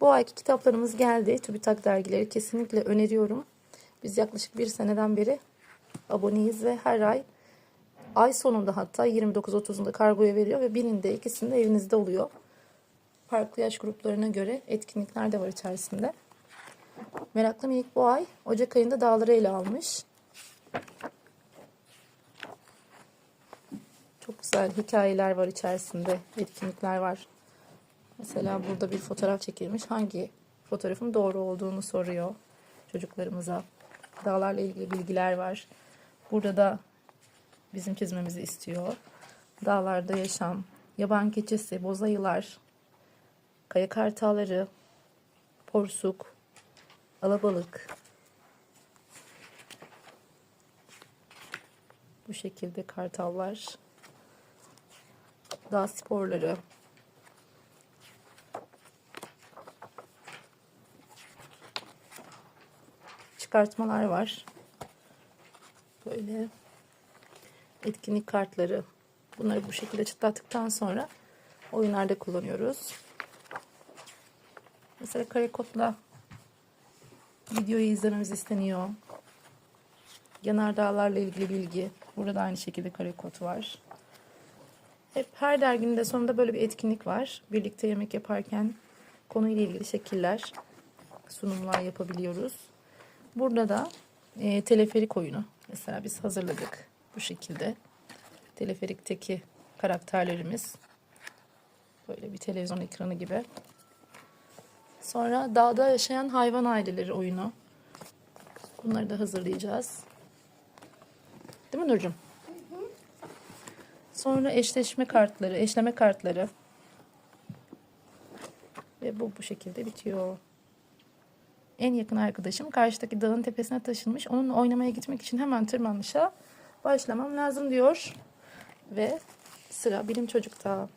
Bu ayki kitaplarımız geldi. TÜBİTAK dergileri kesinlikle öneriyorum. Biz yaklaşık bir seneden beri aboneyiz ve her ay ay sonunda hatta 29-30'unda kargoya veriyor ve birinde ikisinde evinizde oluyor. Farklı yaş gruplarına göre etkinlikler de var içerisinde. Meraklı Minik bu ay Ocak ayında dağları ele almış. Çok güzel hikayeler var içerisinde, etkinlikler var. Mesela burada bir fotoğraf çekilmiş. Hangi fotoğrafın doğru olduğunu soruyor çocuklarımıza. Dağlarla ilgili bilgiler var. Burada da bizim çizmemizi istiyor. Dağlarda yaşam, yaban keçisi, bozayılar, kaya kartalları, porsuk, alabalık. Bu şekilde kartallar, dağ sporları, çıkartmalar var. Böyle etkinlik kartları. Bunları bu şekilde çıtlattıktan sonra oyunlarda kullanıyoruz. Mesela kare kodla videoyu izlememiz isteniyor. Yanardağlarla ilgili bilgi. Burada da aynı şekilde kare kod var. Hep her derginin de sonunda böyle bir etkinlik var. Birlikte yemek yaparken konuyla ilgili şekiller, sunumlar yapabiliyoruz. Burada da e, teleferik oyunu. Mesela biz hazırladık bu şekilde. Teleferikteki karakterlerimiz. Böyle bir televizyon ekranı gibi. Sonra dağda yaşayan hayvan aileleri oyunu. Bunları da hazırlayacağız. Değil mi Nurcum? Sonra eşleşme kartları, eşleme kartları. Ve bu bu şekilde bitiyor. En yakın arkadaşım karşıdaki dağın tepesine taşınmış. Onunla oynamaya gitmek için hemen tırmanışa başlamam lazım diyor. Ve sıra bilim çocukta.